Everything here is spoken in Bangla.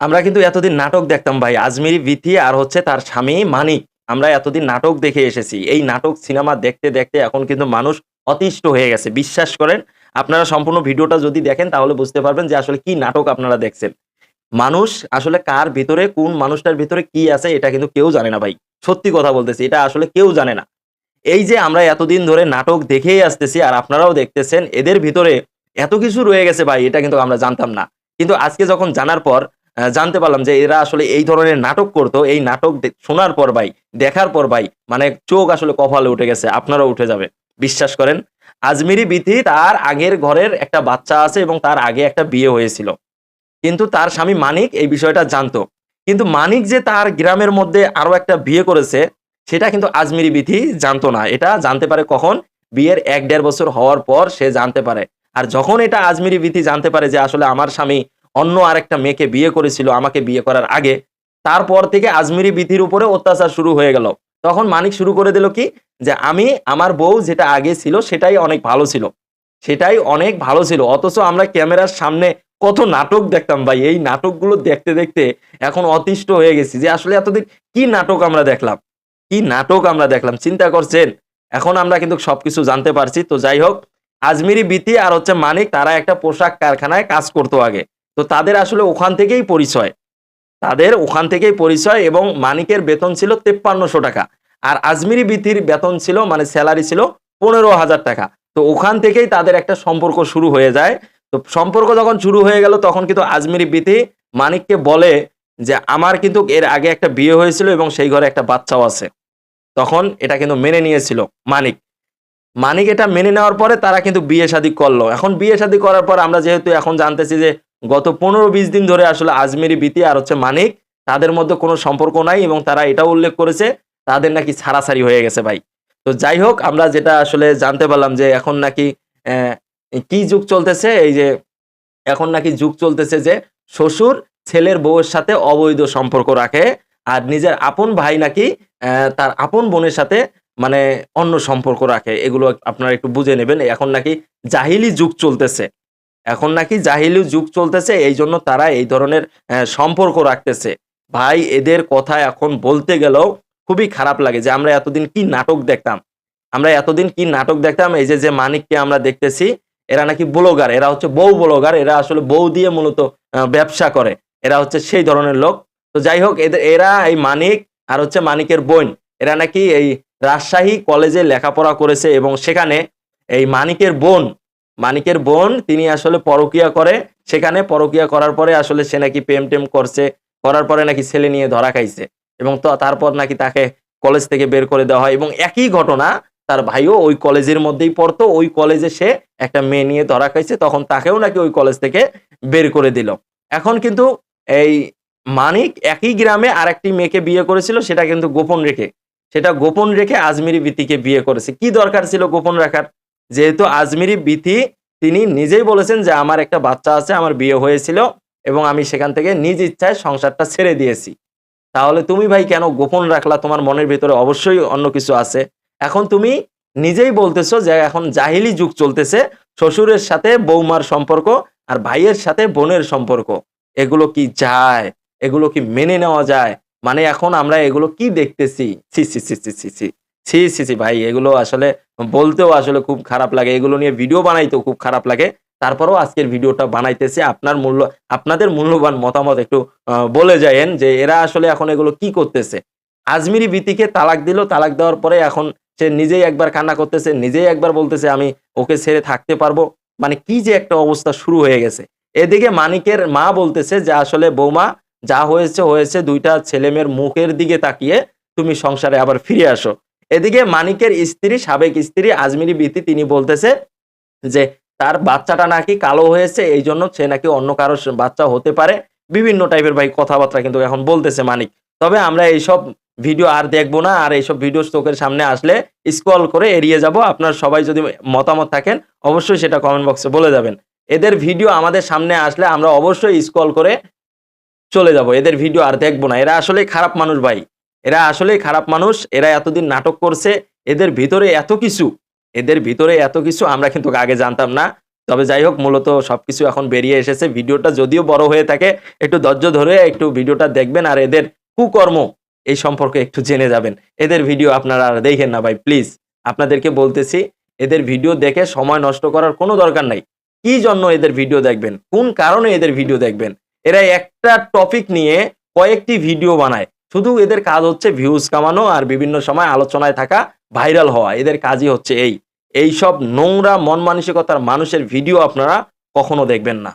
আমরা কিন্তু এতদিন নাটক দেখতাম ভাই। আজমিরি বিথি আর হচ্ছে তার স্বামী মানিক। আমরা এতদিন নাটক দেখে এসেছি। এই নাটক সিনেমা দেখতে দেখতে এখন কিন্তু মানুষ অতিষ্ঠ হয়ে গেছে। বিশ্বাস করেন, আপনারা সম্পূর্ণ ভিডিওটা যদি দেখেন তাহলে বুঝতে পারবেন যে আসলে কি নাটক আপনারা দেখছেন। মানুষ আসলে কার ভিতরে, কোন মানুষটার ভিতরে কি আছে এটা কিন্তু কেউ জানে না ভাই। সত্যি কথা বলতেছি, এটা আসলে কেউ জানে না। এই যে আমরা এতদিন ধরে নাটক দেখেই আসতেছি আর আপনারাও দেখতেছেন, এদের ভিতরে এত কিছু রয়ে গেছে ভাই, এটা কিন্তু আমরা জানতাম না। কিন্তু আজকে যখন জানার পর জানতে পারলাম যে এরা আসলে এই ধরনের নাটক করতো। এই নাটক শোনার পর ভাই, দেখার পর ভাই মানে চোখ আসলে কপালে উঠে গেছে, আপনারাও উঠে যাবে বিশ্বাস করেন। আজমিরি বিথি তার আগের ঘরের একটা বাচ্চা আছে এবং তার আগে একটা বিয়ে হয়েছিল। কিন্তু তার স্বামী মানিক এই বিষয়টা জানতো। কিন্তু মানিক যে তার গ্রামের মধ্যে আরও একটা বিয়ে করেছে, সেটা কিন্তু আজমিরি বিথি জানতো না। এটা জানতে পারে কখন? বিয়ের এক দেড় বছর হওয়ার পর সে জানতে পারে। আর যখন এটা আজমিরি বিথি জানতে পারে যে আসলে আমার স্বামী অন্য আরেকটা মেয়েকে বিয়ে করেছিল, আমাকে বিয়ে করার আগে। তারপর থেকে আজমিরি বিথির উপরে অত্যাচার শুরু হয়ে গেল। তখন মানিক শুরু করে দিল কি? যে আমি, আমার বউ যেটা আগে ছিল, সেটাই অনেক ভালো ছিল। সেটাই অনেক ভালো ছিল। অথচ আমরা ক্যামেরার সামনে কত নাটক দেখতাম ভাই। এই নাটকগুলো দেখতে দেখতে এখন অতিষ্ঠ হয়ে গেছি যে আসলে এতদিন কি নাটক আমরা দেখলাম? কি নাটক আমরা দেখলাম? চিন্তা করছেন? এখন আমরা কিন্তু সবকিছু জানতে পারছি। তো যাই হোক, আজমিরি বিতি আর হচ্ছে মানিক তারা একটা পোশাক কারখানায় কাজ করতো আগে। তো তাদের আসলে ওখান থেকেই পরিচয়। তাদের ওখান থেকেই পরিচয় এবং মানিকের বেতন ছিল তেপ্পান্নশো টাকা। আর আজমিরি বিতির বেতন ছিল মানে স্যালারি ছিল পনেরো হাজার টাকা। তো ওখান থেকেই তাদের একটা সম্পর্ক শুরু হয়ে যায়। তো সম্পর্ক যখন শুরু হয়ে গেল, তখন কিন্তু আজমিরি বিতি মানিককে বলে যে, আমার কিন্তু এর আগে একটা বিয়ে হয়েছিল এবং সেই ঘরে একটা বাচ্চাও আছে। তখন এটা কিন্তু মেনে নিয়েছিল মানিক। মানিক এটা মেনে নেওয়ার পরে তারা কিন্তু বিয়ে শাদী করল। এখন বিয়ে শাদী করার পর আমরা যেহেতু এখন জানতেছি যে গত পনেরো বিশ দিন ধরে আসলে আজমেরি, বিতি আর হচ্ছে মানিক, তাদের মধ্যে কোনো সম্পর্ক নাই এবং তারা এটাও উল্লেখ করেছে, তাদের নাকি ছাড়াছাড়ি হয়ে গেছে ভাই। তো যাই হোক, আমরা যেটা আসলে জানতে পারলাম যে এখন নাকি কি যুগ চলতেছে, এই যে এখন নাকি যুগ চলতেছে যে শ্বশুর ছেলের বউয়ের সাথে অবৈধ সম্পর্ক রাখে আর নিজের আপন ভাই নাকি তার আপন বোনের সাথে মানে অন্য সম্পর্ক রাখে। এগুলো আপনারা একটু বুঝে নেবেন, এখন নাকি জাহিলি যুগ চলতেছে। এখন নাকি জাহিলি যুগ চলতেছে, এই জন্য তারা এই ধরনের সম্পর্ক রাখতেছে। ভাই, এদের কথা এখন বলতে গেলেও খুবই খারাপ লাগে যে আমরা এতদিন কি নাটক দেখতাম। আমরা এতদিন কি নাটক দেখতাম, এই যে যে মানিককে আমরা দেখতেছি, এরা নাকি ব্লগার, এরা হচ্ছে বউ ব্লগার, এরা আসলে বউ দিয়ে মূলত ব্যবসা করে, এরা হচ্ছে সেই ধরনের লোক। তো যাই হোক এদের এরা এই মানিক আর হচ্ছে মানিকের বোন, এরা নাকি এই রাজশাহী কলেজে লেখাপড়া করেছে এবং সেখানে এই মানিকের বোন মানিকের বোন, তিনি আসলে পরকিয়া করে। সেখানে পরকিয়া করার পরে আসলে সে নাকি প্রেম টেম করছে, করার পরে নাকি ছেলে নিয়ে ধরা খাইছে। এবং তো তারপর নাকি তাকে কলেজ থেকে বের করে দেওয়া হয়। এবং একই ঘটনা তার ভাইও ওই কলেজের মধ্যেই পড়তো। ওই কলেজে সে একটা মেয়ে নিয়ে ধরা খাইছে। তখন তাকেও নাকি ওই কলেজ থেকে বের করে দিল। এখন কিন্তু এই মানিক একই গ্রামে আরেকটি মেয়েকে বিয়ে করেছিল। সেটা কিন্তু গোপন রেখে। সেটা গোপন রেখে আজমিরি বিতিকে বিয়ে করেছে। কি দরকার ছিল গোপন রাখার? যেহেতু আজমিরি বিথি, তিনি নিজেই বলেছেন যে আমার একটা বাচ্চা আছে, আমার বিয়ে হয়েছিল এবং আমি সেখান থেকে নিজ ইচ্ছায় সংসারটা ছেড়ে দিয়েছি। তাহলে তুমি ভাই কেন গোপন রাখলা? তোমার মনের ভিতরে অবশ্যই অন্য কিছু আছে। এখন তুমি নিজেই বলতেছো যে এখন জাহিলি যুগ চলতেছে, শ্বশুরের সাথে বৌমার সম্পর্ক আর ভাইয়ের সাথে বোনের সম্পর্ক। এগুলো কি যায়? এগুলো কি মেনে নেওয়া যায়? মানে এখন আমরা এগুলো কি দেখতেছি? সি সি সি সি সি সি সি সি ভাই, এগুলো আসলে বলতেও আসলে খুব খারাপ লাগে। এগুলো নিয়ে ভিডিও বানাইতেও খুব খারাপ লাগে। তারপরেও আজকের ভিডিওটা বানাইতেছে। আপনার মূল্য, আপনাদের মূল্যবান মতামত একটু বলে যায়েন যে এরা আসলে এখন এগুলো কি করতেছে। আজমিরি বিতিকে তালাক দিল। তালাক দেওয়ার পরে এখন সে নিজেই একবার কান্না করতেছে, নিজেই একবার বলতেছে, আমি ওকে ছেড়ে থাকতে পারব। মানে কি যে একটা অবস্থা শুরু হয়ে গেছে। এদিকে মানিকের মা বলতেছে যে, আসলে বৌমা, যা হয়েছে হয়েছে। দুইটা ছেলেমেয়ের মুখের দিকে তাকিয়ে তুমি সংসারে আবার ফিরে আসো। এদিকে মানিকের স্ত্রী, সাবেক স্ত্রী আজমিরি বিতি তিনি বলতেছে যে তার বাচ্চাটা নাকি কালো হয়েছে এই জন্য সে নাকি অন্য কারও বাচ্চা হতে পারে। বিভিন্ন টাইপের ভাই কথাবার্তা কিন্তু এখন বলতেছে মানিক। তবে আমরা এইসব ভিডিও আর দেখব না, আর এইসব ভিডিও চোখের সামনে আসলে স্ক্রল করে এড়িয়ে যাব। আপনার সবাই যদি মতামত থাকেন, অবশ্যই সেটা কমেন্ট বক্সে বলে যাবেন। এদের ভিডিও আমাদের সামনে আসলে আমরা অবশ্যই স্ক্রল করে চলে যাব। এদের ভিডিও আর দেখব না। এরা আসলে খারাপ মানুষ ভাই। এরা আসলেই খারাপ মানুষ, এরা এতদিন নাটক করছে, এদের ভিতরে এত কিছু, এদের ভিতরে এত কিছু আমরা কিন্তু আগে জানতাম না। তবে যাই হোক, মূলত সবকিছু এখন বেরিয়ে এসেছে। ভিডিওটা যদিও বড় হয়ে থাকে, একটু ধৈর্য ধরে একটু ভিডিওটা দেখবেন আর এদের কুকর্ম এই সম্পর্কে একটু জেনে যাবেন। এদের ভিডিও আপনারা আর দেখেন না ভাই, প্লিজ। আপনাদেরকে বলতেছি, এদের ভিডিও দেখে সময় নষ্ট করার কোনো দরকার নাই। কি জন্য এদের ভিডিও দেখবেন? কোন কারণে এদের ভিডিও দেখবেন? এরা একটা টপিক নিয়ে কয়েকটি ভিডিও বানায়। শুধু এদের কাজ হচ্ছে ভিউজ কামানো আর বিভিন্ন সময় আলোচনায় থাকা ভাইরাল হওয়া। এদের কাজই হচ্ছে এই। এই সব নোংরা মন মানসিকতার মানুষের ভিডিও আপনারা কখনো দেখবেন না।